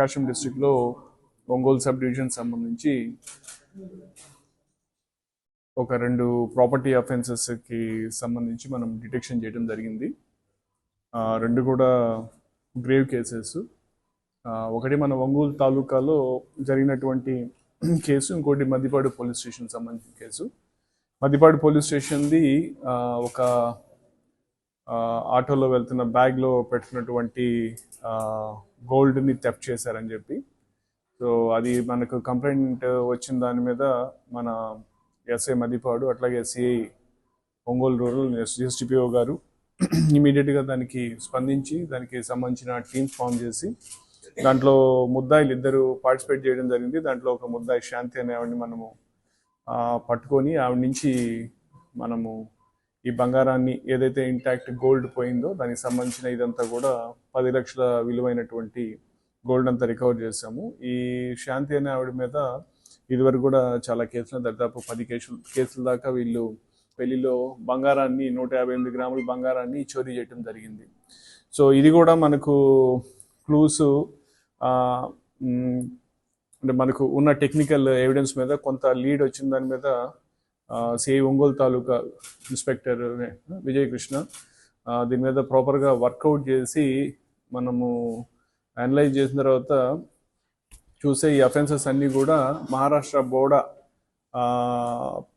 ప్రకాశం డిస్టిక్లో Ongole sub division సంబంధించి ఒక రెండు ప్రాపర్టీ అఫెన్సెస్కి సంబంధించి మనం డిటెక్షన్ చేయడం జరిగింది. రెండు కూడా గ్రేవ్ కేసెస్ ఒకటి మన ఒంగోలు తాలూకాలో జరిగినటువంటి కేసు ఇంకోటి మద్దిపాడు పోలీస్ స్టేషన్ సంబంధించిన కేసు. మద్దిపాడు పోలీస్ స్టేషన్ది ఒక ఆటోలో వెళ్తున్న బ్యాగ్లో పెట్టుకున్నటువంటి గోల్డ్ని తెప్ చేశారని చెప్పి. సో అది మనకు కంప్లైంట్ వచ్చిన దాని మీద మన ఎస్ఐ మదిపాడు అట్లాగే ఎస్ఐ ఒంగోలు రూరల్ ఎస్డిపిఓ గారు ఇమీడియట్గా దానికి స్పందించి దానికి సంబంధించిన టీమ్స్ ఫామ్ చేసి దాంట్లో ముద్దాయిలు ఇద్దరు పార్టిసిపేట్ చేయడం జరిగింది. దాంట్లో ఒక ముద్దాయి శాంతి అనే ఆవిడని మనము పట్టుకొని ఆవిడ నుంచి మనము ఈ బంగారాన్ని ఏదైతే ఇంటాక్ట్ గోల్డ్ పోయిందో దానికి సంబంధించిన ఇదంతా కూడా పది లక్షల విలువైనటువంటి గోల్డ్ అంతా రికవర్ చేసాము ఈ శాంతి అనే ఆవిడ మీద ఇదివరకు కూడా చాలా కేసులు దాదాపు పది కేసులు కేసుల దాకా వీళ్ళు పెళ్ళిలో బంగారాన్ని నూట యాభై ఎనిమిది గ్రాముల బంగారాన్ని చోరీ చేయడం జరిగింది. సో ఇది కూడా మనకు క్లూస్ అంటే మనకు ఉన్న టెక్నికల్ ఎవిడెన్స్ మీద కొంత లీడ్ వచ్చిన దాని మీద సిఐ ఒంగోలు తాలూకా ఇన్స్పెక్టర్ విజయ్ కృష్ణ దీని మీద ప్రాపర్గా వర్కౌట్ చేసి మనము అనలైజ్ చేసిన తర్వాత చూసే ఈ అఫెన్సెస్ అన్నీ కూడా మహారాష్ట్ర బోడా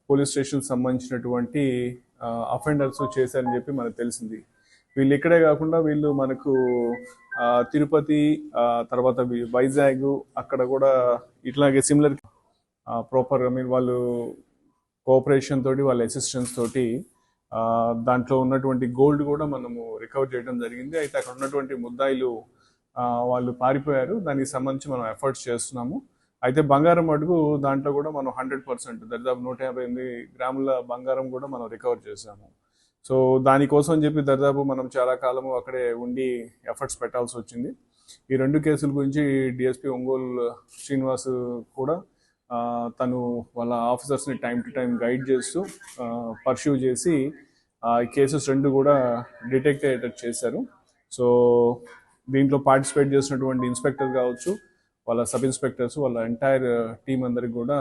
పోలీస్ స్టేషన్ సంబంధించినటువంటి అఫెండర్స్ చేశారని చెప్పి మనకు తెలిసింది. వీళ్ళు ఇక్కడే కాకుండా వీళ్ళు మనకు తిరుపతి తర్వాత వైజాగ్ అక్కడ కూడా ఇట్లాగే సిమిలర్ ప్రాపర్ ఐ మీన్ వాళ్ళు కోఆపరేషన్ తోటి వాళ్ళ అసిస్టెన్స్ తోటి దాంట్లో ఉన్నటువంటి గోల్డ్ కూడా మనము రికవర్ చేయడం జరిగింది. అయితే అక్కడ ఉన్నటువంటి ముద్దాయిలు వాళ్ళు పారిపోయారు. దానికి సంబంధించి మనం ఎఫర్ట్స్ చేస్తున్నాము. అయితే బంగారం అడుగు దాంట్లో కూడా మనం హండ్రెడ్ పర్సెంట్ దరిదాపు నూట యాభై ఎనిమిది గ్రాముల బంగారం కూడా మనం రికవర్ చేసాము సో దానికోసం అని చెప్పి దరిదాపు మనం చాలా కాలము అక్కడే ఉండి ఎఫర్ట్స్ పెట్టాల్సి వచ్చింది. ఈ రెండు కేసుల గురించి డిఎస్పీ ఒంగోలు శ్రీనివాస్ కూడా తను వాళ్ళ ఆఫీసర్స్ని టైం టు టైం గైడ్ చేస్తూ పర్ష్యూ చేసి ఆ, ఈ కేసెస్ రెండు కూడా డిటెక్ట్ అయ్యేటట్టు చేశారు. సో దీంట్లో పార్టిసిపేట్ చేసినటువంటి ఇన్స్పెక్టర్ కావచ్చు వాళ్ళ సబ్ ఇన్స్పెక్టర్స్ వాళ్ళ ఎంటైర్ టీం అందరికి కూడా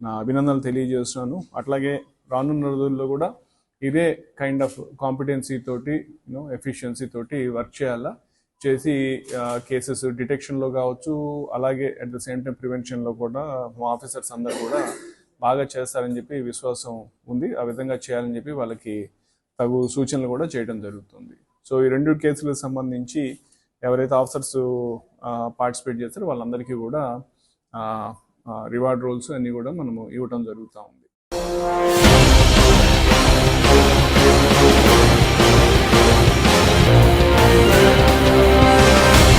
నా అభినందనలు తెలియజేస్తున్నాను. అట్లాగే రానున్న రోజుల్లో కూడా ఇదే కైండ్ ఆఫ్ కాంపిటెన్సీ తోటి యూనో ఎఫిషియన్సీ తోటి వర్క్ చేయాలా? చేసి కేసెస్ డిటెక్షన్లో కావచ్చు అలాగే అట్ ద సేమ్ టైం ప్రివెన్షన్లో కూడా మా ఆఫీసర్స్ అందరు కూడా బాగా చేస్తారని చెప్పి విశ్వాసం ఉంది. ఆ విధంగా చేయాలని చెప్పి వాళ్ళకి తగు సూచనలు కూడా చేయడం జరుగుతుంది. సో ఈ రెండు కేసులకు సంబంధించి ఎవరైతే ఆఫీసర్స్ పార్టిసిపేట్ చేస్తారో వాళ్ళందరికీ కూడా రివార్డ్ రోల్స్ అన్నీ కూడా మనము ఇవ్వటం జరుగుతూ ఉంది.